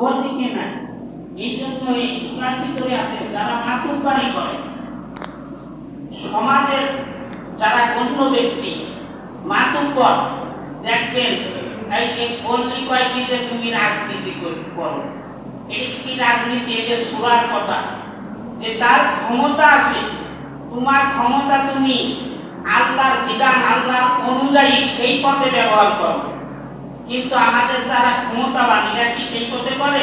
ওর দিকে নাই এই জন্য এই ইসলাম ভিতরে আছে যারা মাতুব্বারি করে। সমাজের যারা গণ্য ব্যক্তি, মাতুব্বর, দেখবেন, এই যে বললি কয় যে তুমি রাজনীতি করো এটা কি রাজনীতি? এটা সুরার কথা। যে যার ক্ষমতা আছে, তোমার ক্ষমতা তুমি আল্লাহর বিধান, আল্লাহর অনুযায়ী সেই পথে ব্যবহার করো। কিন্তু আমাদের যারা ক্ষমতাবান, এরা কি সেই পথে করে?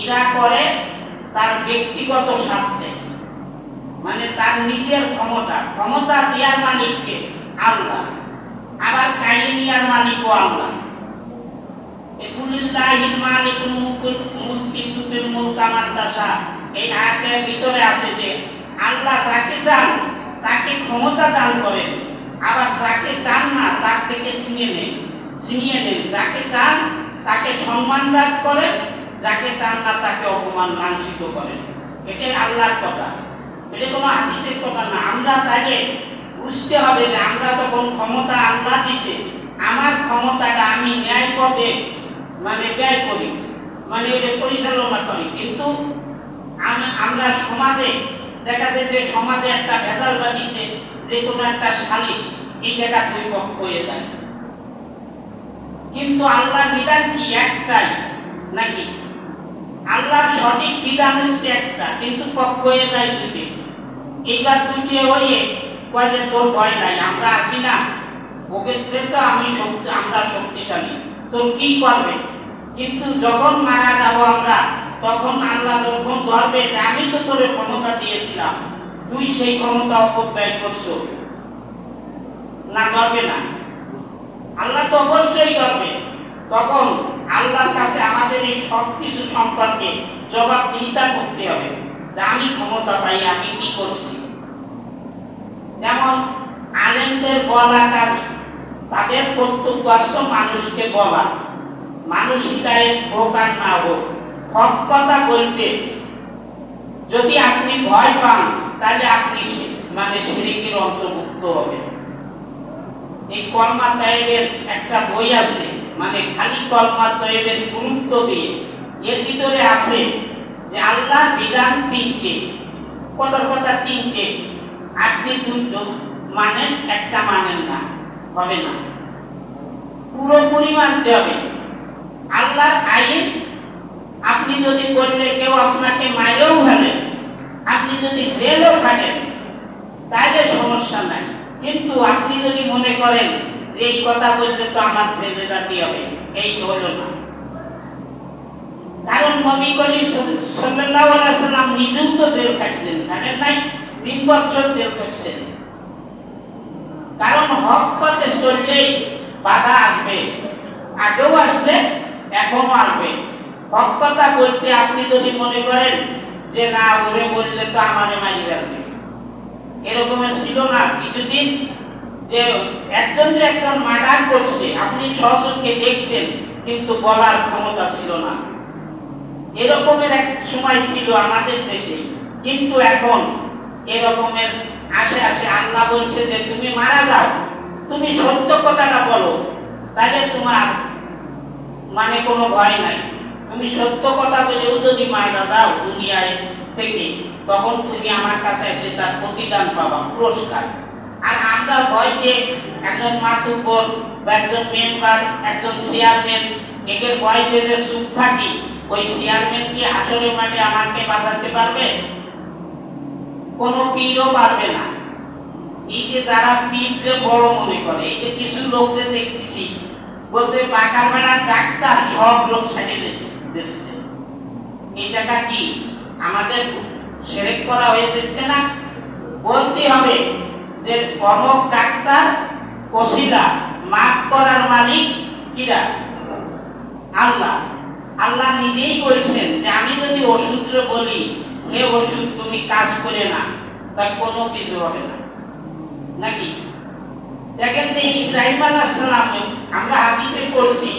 এরা করে তার ব্যক্তিগত স্বার্থে। মানে তার নিজের ক্ষমতা। ক্ষমতা দেওয়ার মালিককে আল্লাহ। আবার কাহিনিয়ার মালিকও আল্লাহ। এই ভিতরে যে আল্লাহ চান, তাকে ক্ষমতা দান করেন। আবার যাকে চান না, তার থেকে ছিনিয়ে ছিনিয়ে নেন। যাকে চান তাকে সম্মান দান করেন, যাকে চান না তাকে অপমান লাঞ্ছিত করেন। এটাই আল্লাহর কথা। এটা কোনো হাদিসের কথা না? আমরা তাকে বুঝতে হবে যে আমরা তখন ক্ষমতা আল্লাহ দিছে। আমার ক্ষমতাটা আমি ন্যায় পথে মানে ব্যয় করি মানে ওটা পরিচালনা করি। কিন্তু আম- আমরা সমাজে, দেখা যায় যে সমাজে একটা ভেদাল বাঁধিছে যে কোনো একটা সালিশ এই জায়গা দুই পক্ষ হয়ে যায়। কিন্তু আল্লাহর বিধান কি? একটাই, নাকি? আল্লাহর সঠিক বিধান হচ্ছে একটা, কিন্তু পক্ষ হয়ে যায় দুটি এইবার দুটি হয়ে কয় যে তোর ভয় নাই, আমরা আছি না? ওকে তো আমি শক্তি আমরা শক্তিশালী। তোর কি করবে? কিন্তু যখন মারা যাব আমরা, তখন আল্লাহ যখন ধরবে যে আমি তো তোর ক্ষমতা দিয়েছিলাম, তুই সেই ক্ষমতা অপব্যয় করছ। না করবে না। আল্লাহ তো অবশ্যই করবে তখন আল্লাহর কাছে আমাদের এই সব কিছু সম্পর্কে জবাবদিহিতা করতে হবে, যে আমি ক্ষমতা পাই, আমি কি করছি? যেমন আলেমদের বলা কাজ, তাদের কর্তব্য আছে মানুষকে বলা মানুষ হৃদায়ত হোক আর না হোক হক কথা বলতে। যদি আপনি ভয় পান, তাহলে আপনি মানে সিরিকের অন্তর্ভুক্ত হবেন। এই কলমা তাইবের একটা বই আছে মানে খালি কলমা তাইবের গুরুত্ব দিয়ে। এর ভিতরে আছে যে আল্লাহ বিধান তিনটে, কথার কথা তিনটে। আপনি দুটো মানেন, একটা মানেন না, হবে না। পুরোপুরি মানতে হবে। আল্লাহর আইন, আপনি যদি করলে কেউ আপনাকে মায়েও ফেলেন আপনি যদি জেলও খাটেন তাহলে সমস্যা নাই। কিন্তু আপনি যদি মনে করেন যে এই কথা বললে তো আমার জেলে জাতি হবে। এই হলো না। কারণ নবী করিম সাল্লাল্লাহু আলাইহি সাল্লাম নিজেও তো জেল কাটছেন জানেন নাই? তিন বছর জেল কাটছেন কারণ হক পথে চললেই বাধা আসবে, আগেও আসছে, এখনও আসবে। হক কথা বলতে আপনি যদি মনে করেন যে, না, ওরে বললে তো আমারে মারি ফেলবে এরকমের ছিল না। কিছুদিন যে একজন যে একজন মার্ডার করছে, আপনি সহজকে দেখছেন, কিন্তু বলার ক্ষমতা ছিল না। এরকমের এক সময় ছিল আমাদের দেশে, কিন্তু এখন এরকমের আসে আসে আল্লাহ বলছে যে, তুমি মারা যাও। তুমি সত্য কথাটা বলো। তাহলে তোমার মানে কোনো ভয় নাই। তুমি সত্য কথা বলেও যদি মারা দাও দুনিয়ায় থেকে তখন তুমি আমার কাছে এসে তার প্রতিদান পাবা, পুরস্কার। আর আমরা ভয়কে একজন মাতুব্বর বা একজন মেম্বার একজন চেয়ারম্যান এদের ভয়তে যে যে সুখ থাকি, ওই চেয়ারম্যান কি আসলে মানে আমাকে বাঁচাতে পারবে? কোনো পীরও পারবে না। এই যে যারা পীরকে বড় মনে করে, এই যে কিছু লোকদের দেখতেছি বলতে বাঁকার বেলার ডাক্তার সব লোক সাজিয়ে দিচ্ছে জায়গা কি? আমাদের সেরেক করা হয়ে যাচ্ছে না। বলতে হবে যে অমক ডাক্তার কসিলা মাফ করার মালিক কিরা? আল্লাহ। আল্লাহ নিজেই বলছেন যে আমি যদি ওষুধ বলি, হে ওষুধ, তুমি কাজ করে না তা কোনো কিছু হবে না। নাকি? দেখেন যে ইব্রাহিম আলাহ সালাম আমরা হাদিসে পড়ছি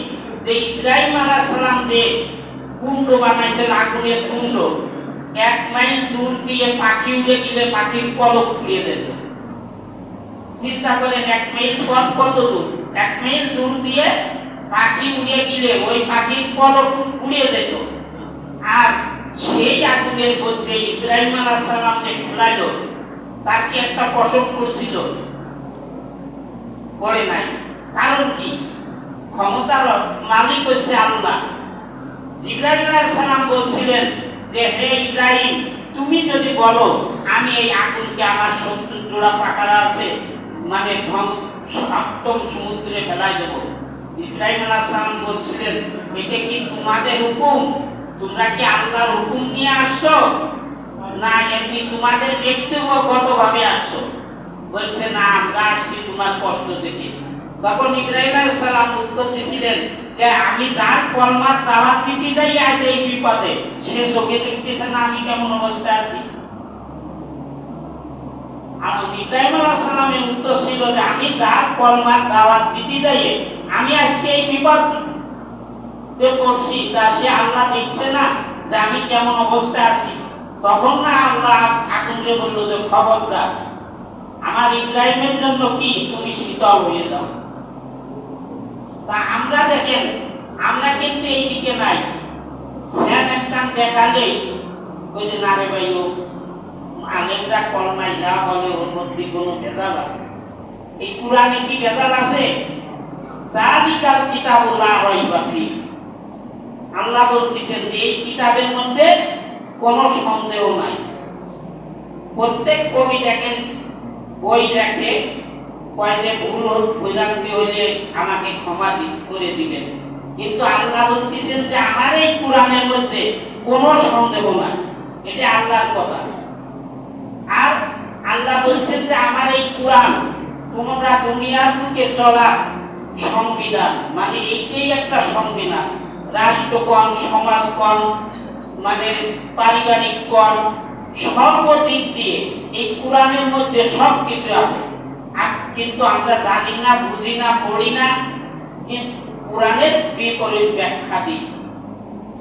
যে ইব্রাহিম আলাহ সালাম যে কুণ্ড বানাইছেন, আগুনের কুণ্ড। এক মাইল দূর দিয়ে পাখি উড়ে দিলে পাখির পলক ফুরিয়ে যেত। চিন্তা করেন, এক মাইল পথ কত দূর? এক মাইল দূর দিয়ে পাখি উড়ে গেলে ওই পাখির পলক উড়িয়ে যেত। আর সেই আগুনের মধ্যে ইব্রাহিম আলাহ সালাম যে তার কি একটা পশম করছিল করে নাই। কারণ কি? ক্ষমতার মালিক হচ্ছে আল্লাহ। ইব্রাহিম আলাইহিস সালাম বলছিলেন যে, হে ইব্রাহিম, তুমি যদি বলো, আমি এই আগুনকে আমার সত্তর জোড়া পাকারা আছে মানে ধম, সপ্তম সমুদ্রে ফেলাই দেব। ইব্রাহিম আলাইহিস সালাম বলছিলেন এটা কি তোমাদের হুকুম? তোমরা কি আল্লাহর হুকুম নিয়ে আসছো? না, এমনি তোমাদের ব্যক্তিগত ভাবে আসছো? বলছে, না, আমরা আসছি তোমার কষ্ট দেখে। তখন ইব্রাহিম আলাইহিস সালাম উত্তর দিয়েছিলেন যে আমি যার কলমার দাওয়াত দিতে যাই, আজ এই বিপদে। সে চোখে দেখতেছে না, আমি কেমন অবস্থায় আছি? আর ইব্রাহিম সালামের উত্তর ছিল যে আমি যার কলমার দাওয়াত দিতে যাই, আমি আজকে এই বিপদ পড়ছি তা সে আল্লাহ দেখছে না যে আমি কেমন অবস্থায় আছি। তখন না আল্লাহ আগুনকে বলল যে, খবরদার, আমার ইব্রাহিমের জন্য কি তুমি শীতল হয়ে যাও? তা আমরা দেখেন, আমরা কিন্তু এই দিকে নাই। স্যান একটা দেখালে ওই যে নারে ভাই, ও আলেমরা কলমায় যা বলে ওর মধ্যে কোনো ভেজাল আছে। এই কোরআনে কি ভেজাল আছে? জালিকাল কিতাবুল্লাহ রাইবা ফি আল্লাহ বলতেছেন যে এই কিতাবের মধ্যে কোনো সন্দেহ নাই। প্রত্যেক কবি দেখেন, বই দেখে কয় যে ভুল ভুলান্তি হলে আমাকে ক্ষমা করে দিবেন। কিন্তু আল্লাহ বলতেছেন যে আমার এই কোরআনের মধ্যে কোনো সন্দেহ নাই। এটা আল্লাহর কথা। আর আল্লাহ বলছেন যে আমার এই কোরআন তোমরা দুনিয়ার বুকে চলা সংবিধান। মানে এইটাই একটা সংবিধান। রাষ্ট্রকণ সমাজকণ মানে পারিবারিক কণ সর্বদিক দিয়ে এই কোরআনের মধ্যে সব কিছু আছে। কিন্তু আমরা জানি না, বুঝি না, পড়ি না। কোরআনের বিপরীত ব্যাখ্যা দিই।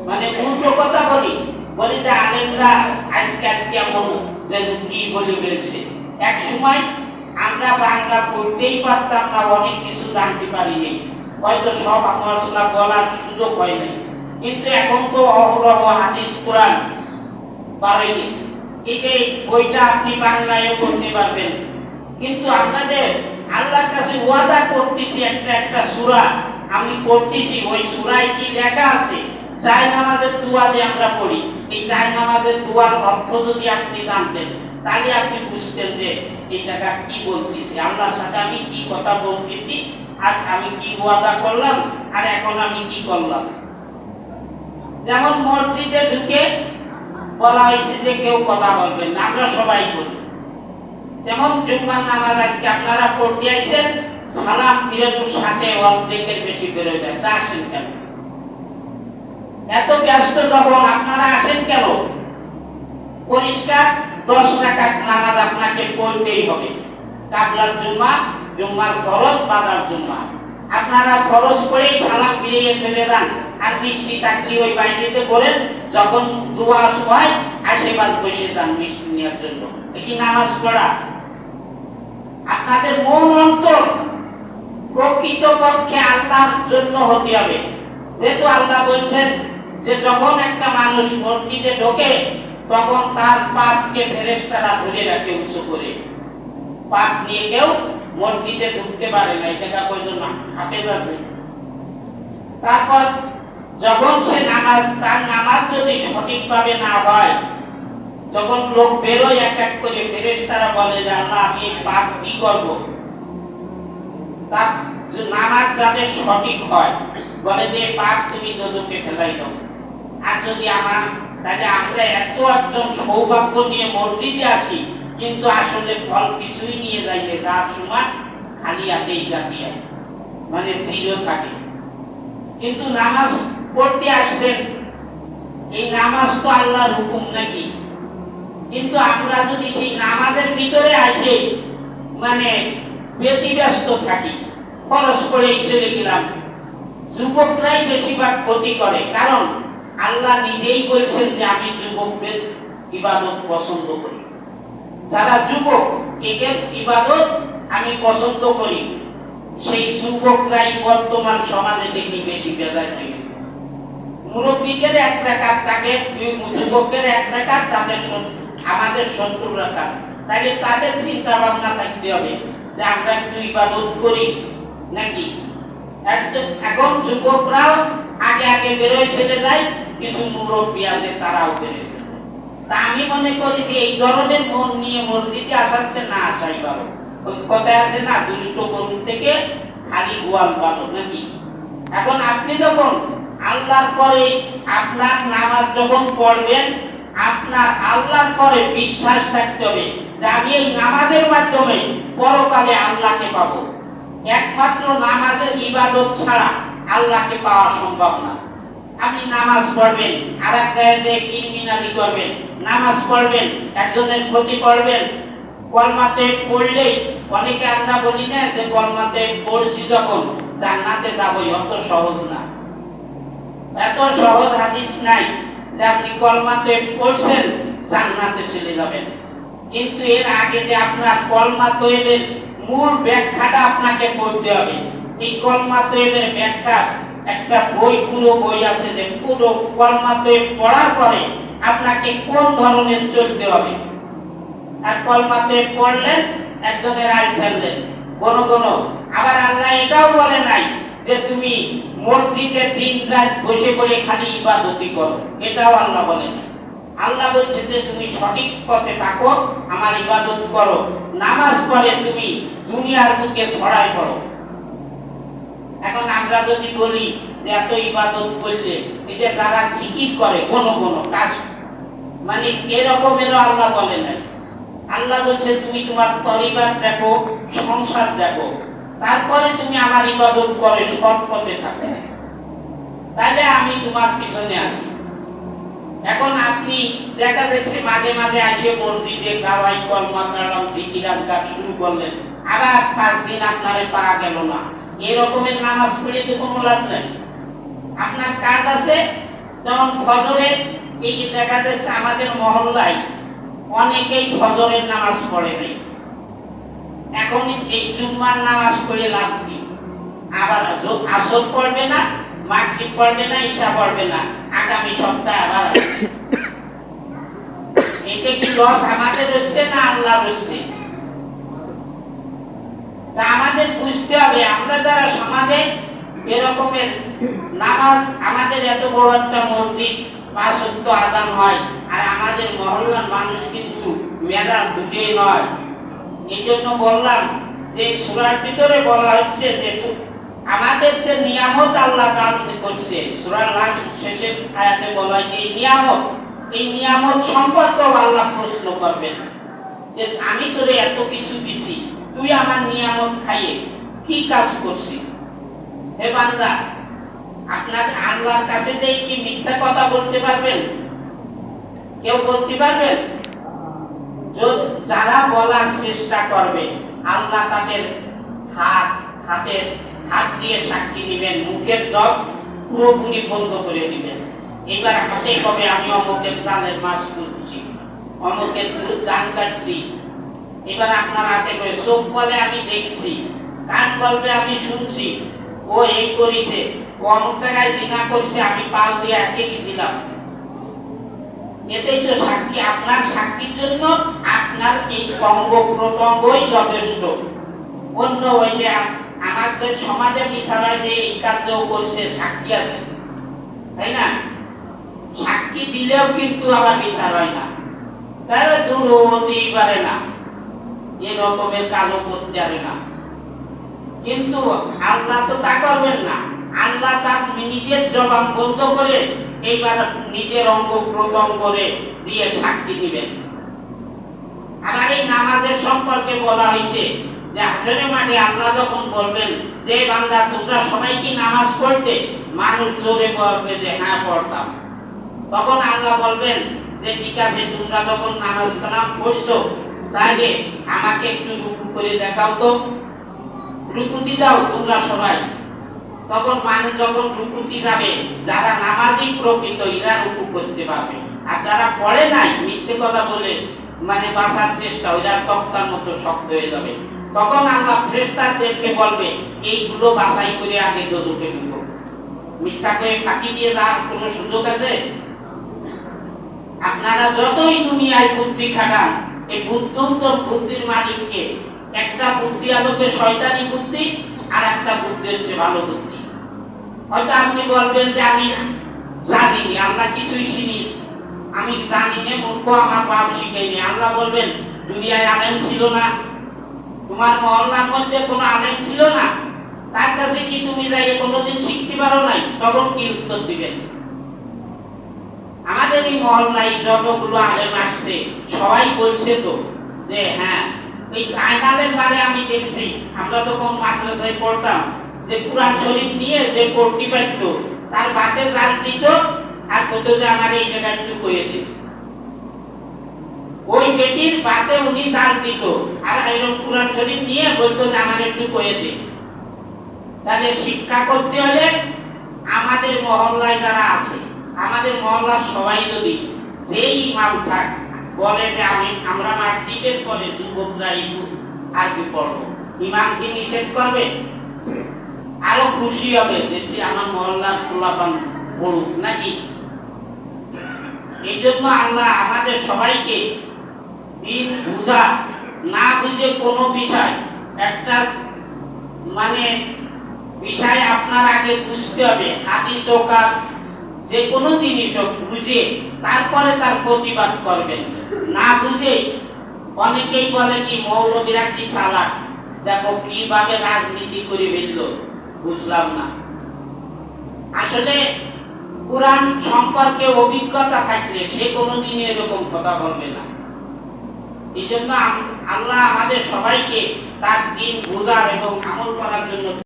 মানে উল্টো কথা বলি। বলি যে আলেমরা আজকাল কেমন যেন কি বলে বেড়েছে এক সময় আমরা বাংলা পড়তেই পারতাম না, অনেক কিছু জানতে পারি পারিনি। হয়তো সব আলোচনা বলার সুযোগ হয় নাই। কিন্তু এখন তো অহরহ হাদিস কোরআন পারে গেছে এই যে বইটা আপনি বাংলায় পড়তে পারবেন। কিন্তু আপনাদের আল্লাহর কাছে ওয়াদা করতেছি একটা একটা সূরা। আমি পড়তেছি, ওই সূরায় কি লেখা আছে? চাই নামাজের দোয়া যে আমরা পড়ি। এই চাই নামাজের দোয়ার অর্থ যদি আপনি জানতেন, তাহলে আপনি বুঝতেন যে এই জায়গা কি বলতেছি। আল্লাহর সাথে আমি কি কথা বলতেছি, আর আমি কি ওয়াদা করলাম, আর এখন আমি কি করলাম? যেমন মসজিদে ঢুকে বলা হয়েছে যে কেউ কথা বলবেন আমরা সবাই বলি। যেমন জুম্মার নামাজ আজকে আপনারা পড়তে আইছেন সালাম ফিরতুর সাথে অর্ধেকের বেশি বেরোয় যায়। তা আসেন কেন? এত ব্যস্ত যখন আপনারা আসেন কেন? পরিষ্কার, দশ টাকা নামাজ আপনাকে পড়তেই হবে। কাবলার জুম্মা, জুম্মার খরচ বাজার জুম্মা। আপনারা খরচ করেই সালাম ফিরিয়ে চলে যান আর মিষ্টি চাকরি ওই বাইরেতে করেন যখন দোয়া হয়, আশীর্বাদ বসে যান মিষ্টি নেওয়ার জন্য। এটি নামাজ পড়া? আপনাদের মন অন্তর প্রকৃত পক্ষে আল্লাহর জন্য হতে হবে। যেহেতু আল্লাহ বলছেন যে যখন একটা মানুষ মসজিদে ঢোকে, তখন তার পাপকে ফেরেশতারা ধরে রাখে উঁচু করে। পাপ নিয়ে কেউ মসজিদে ঢুকতে পারে না, এটা জায়গা পর্যন্ত হাতে আছে। তারপর যখন সে নামাজ, তার নামাজ যদি সঠিকভাবে না হয় যখন লোক বেরোয় এক এক করে, ফেরেশতারা বলে যে, আল্লাহ, আমি পাপ কি করব? তার নামাজ যাদের সঠিক হয়, বলে যে পাপ তুমি দোজকে ফেলাই দাও। আর যদি আমার, তাহলে আমরা এত একজন সৌভাগ্য নিয়ে মসজিদে আসি, কিন্তু আসলে ফল কিছুই নিয়ে যাইলে তার সময় খালি হাতেই জাতীয় মানে জিরো থাকে। কিন্তু নামাজ পড়তে আসছেন, এই নামাজ তো আল্লাহর হুকুম নাকি? কিন্তু আমরা যদি সেই নামাজের ভিতরে আসে মানে ব্যতিব্যস্ত থাকি, খরচ করে চলে গেলাম যুবকরাই বেশিরভাগ ক্ষতি করে, কারণ আল্লাহ নিজেই বলছেন যে আমি যুবকদের ইবাদত পছন্দ করি। যারা যুবক, এদের ইবাদত আমি পছন্দ করি। সেই যুবকরাই বর্তমান সমাজে দেখি বেশি বেজায় হয়ে গেছে। মুরব্বীদের এক রেখার তাকে যুবকের এক রেখার তাদের আমাদের সত্তর রেখা তাহলে তাদের চিন্তা ভাবনা থাকতে হবে যে আমরা একটু ইবাদত করি নাকি? একদম এখন যুবকরাও আগে আগে বেরোয় চলে যায়, কিছু মুরব্বী আছে তারাও বেরোয়। তা আমি মনে করি যে এই ধরনের মন নিয়ে মসজিদে আসাচ্ছে না আসাই ভালো। ওই কথায় আছে না, দুষ্ট গরু থেকে খালি গোয়াল ভালো নাকি? এখন আপনি যখন আল্লাহর পরে আপনার নামাজ যখন পড়বেন আপনার আল্লাহর পরে বিশ্বাস থাকতে হবে। যে নামাজের মাধ্যমে পরকালে আল্লাহকে পাব। একমাত্র নামাজের ইবাদত ছাড়া আল্লাহকে পাওয়া সম্ভব না। আপনি নামাজ পড়বেন আর এক জায়গায় করবেন, নামাজ পড়বেন, একজনের ক্ষতি করবেন। কলমাতে পড়লেই অনেকে আমরা বলি না যে কলমাতে পড়ছি যখন জান্নাতে যাবই, অত সহজ না। এত সহজ হাদিস নাই। যে আপনি কলমাতে পড়ছেন, জান্নাতে চলে যাবেন। কিন্তু এর আগে যে আপনার কলমা তৈবের মূল ব্যাখ্যাটা আপনাকে পড়তে হবে, এই কলমা তৈবের ব্যাখ্যা, একটা বই, পুরো বই আছে যে পুরো কলমা তৈব পড়ার পরে আপনাকে কোন ধরনের চলতে হবে? আর কলমা তৈব পড়লেন, একজনের আয় ফেললেন কোন কোন আবার আল্লাহ এটাও বলে নাই যে তুমি মসজিদে দিন রাত বসে করে খালি ইবাদতি করো, এটাও আল্লাহ বলে আল্লাহ বলছে যে তুমি সঠিক পথে থাকো, আমার ইবাদত করো, নামাজ পড়ে তুমি দুনিয়ার বুকে ছড়াই পড়ো। এখন আমরা যদি বলি যে এত ইবাদত করলে এই যে জিকির করে, কোন কোন কাজ মানে এরকমেরও আল্লাহ বলে নাই। আল্লাহ বলছে, তুমি তোমার পরিবার দেখো, সংসার দেখো তারপরে তুমি আমার ইবাদত করে, সৎ পথে থাকো। তাহলে আমি তোমার পিছনে আসি এখন আপনি দেখা যাচ্ছে মাঝে মাঝে আসে মসজিদে গাওয়াই কলমা শুরু করলেন। আবার পাঁচ দিন আপনারে পাওয়া গেল না। এরকমের নামাজ পড়ে তো কোনো লাভ নাই। আপনার কাজ আছে, যেমন ফজরে, এই যে দেখা যাচ্ছে আমাদের মহল্লায় অনেকেই ফজরের নামাজ পড়ে নাই। এখন এই জুম্মার নামাজ পড়ে লাভ কি আবার আসর পড়বে না, মাগরিব পড়বে না, ঈশা পড়বে না, আগামী সপ্তাহে আবার। এটা কি লস আমাদের হচ্ছে না আল্লাহ হচ্ছে? তা আমাদের বুঝতে হবে, আমরা যারা সমাজে এরকমের নামাজ, আমাদের এত বড় একটা মসজিদ, পাঁচ আদান হয়, আর আমাদের মহল্লার মানুষ কিন্তু মেলা দুটে নয়। এই জন্য বললাম যে সুরার ভিতরে বলা হচ্ছে যে, আমাদের যে নিয়ামত আল্লাহ দান করছে, সুরার লাস্ট শেষের আয়াতে বলা যে, এই নিয়ামত এই নিয়ামত সম্পর্কেও আল্লাহ প্রশ্ন করবেন যে, আমি তোরে এত কিছু দিছি, তুই আমার নিয়ামত খাইয়ে কি কাজ করছিস? হে বান্দা, আপনার আল্লাহর কাছে যে কি মিথ্যা কথা বলতে পারবেন? কেউ বলতে পারবেন? যারা বলার চেষ্টা করবে, আল্লাহ তাদের হাত, হাতের হাত দিয়ে সাক্ষী দিবেন, মুখের জব পুরোপুরি বন্ধ করে দিবেন। এবার হাতে কবে আমি অমুকের চালের মাছ তুলছি অমুকের দুধ দান কাটছি। এবার আপনার হাতে করে চোখ বলে আমি দেখছি, কান বলবে আমি শুনছি। ও এই করেছে, ও অমুক জায়গায় দিনা করছে, আমি পাল দিয়ে আটকে গেছিলাম। এটাই তো সাক্ষী, আপনার সাক্ষীর জন্য আপনার এই অঙ্গ প্রত্যঙ্গই যথেষ্ট। অন্য ওই যে আমাদের সমাজে বিষয় যে এই কার্য করছে, সাক্ষী আছে। তাই না? সাক্ষী দিলেও কিন্তু আবার বিচার হয় না। তাহলে দূর হতেই পারে না। এ রকমের কাজও করতে পারে না। কিন্তু আল্লাহ তো তা করবেন না। আল্লাহ তার নিজের জবাব বন্ধ করে এইবার নিজের অঙ্গ প্রতঙ্গ করে দিয়ে সাক্ষী দিবেন। আবার এই নামাজের সম্পর্কে বলা হয়েছে যে আসলে মাঠে আল্লাহ যখন বলবেন, যে বান্দা, তোমরা সবাই কি নামাজ পড়তে? মানুষ জোরে বলবে যে হ্যাঁ পড়তাম। তখন আল্লাহ বলবেন যে, ঠিক আছে, তোমরা যখন নামাজ কালাম পড়ছো তাহলে আমাকে একটু রুকু করে দেখাও তো। রুকুতি দাও তোমরা সবাই। তখন মানুষ যখন রুকুতি যাবে, যারা নামাজি প্রকৃত, এরা রুকু করতে পারবে। আর যারা পড়ে নাই, মিথ্যে কথা বলে মানে বাসার চেষ্টা, ওইরা তক্তার মতো শক্ত হয়ে যাবে। তখন আল্লাহ ফ্রেস্তারদেরকে বলবে, এইগুলো বাছাই করে আগে দোজকে দিব মিথ্যা করে ফাঁকি দিয়ে যাওয়ার কোনো সুযোগ আছে? আপনারা যতই দুনিয়ায় বুদ্ধি খাটান, এই বুদ্ধন্তর বুদ্ধির মালিককে, একটা বুদ্ধি আলোকে শয়তানি বুদ্ধি, আর একটা বুদ্ধি হচ্ছে ভালো বুদ্ধি। হয়তো আপনি বলবেন যে আমি জানিনি আল্লাহ কিছুই শুনি আমি জানি না, মূর্খ, আমার বাপ শিখাইনি। আল্লাহ বলবেন, দুনিয়ায় আলেম ছিল না। তোমার মহল্লার মধ্যে কোনো আলেম ছিল না? তার কাছে কি তুমি যাই কোনোদিন শিখতে পারো নাই? তখন কি উত্তর দিবেন আমাদের এই মহল্লায় যতগুলো আলেম আসছে, সবাই বলছে তো যে হ্যাঁ এই আয়নালের বারে আমি দেখছি। আমরা তো কোন মাদ্রাসায় পড়তাম। যে কোরআন শরীফ নিয়ে যে পড়তে পারত তার বাতে জাল দিত আর কত যে আমার এই জায়গায় একটু করে দিত ওই বেটির বাতে উনি জাল দিত আর এরকম কোরআন শরীফ নিয়ে বলতো যে আমার একটু করে দিন তাহলে শিক্ষা করতে হলে আমাদের মহল্লায় যারা আছে, আমাদের মহল্লার সবাই যদি যেই ইমাম থাক, বলে যে আমি, আমরা মাগরিবের পরে যুবকরা একটু আরবি পড়ব। ইমাম কি নিষেধ করবে? আরও খুশি হবে যে আমার মহল্লার খোলাপান পড়ুক নাকি? এই জন্য আল্লাহ আমাদের সবাইকে দিন বুঝা, না বুঝে কোনো বিষয়, একটা মানে বিষয় আপনার আগে বুঝতে হবে। হাদিস হোক আর যে কোনো জিনিস হোক, বুঝে তারপরে তার প্রতিবাদ করবেন। না বুঝে অনেকেই বলে কি, মৌলবীরা কি সালাক? দেখো, কীভাবে রাজনীতি করে ফেলল। বুঝলাম না। আসলে কোরআন সম্পর্কে অভিজ্ঞতা থাকলে সে কোনোদিন এরকম কথা বলবে না। এই জন্য আল্লাহ আমাদের সবাইকে তার দিন বোঝার এবং আমল করার জন্য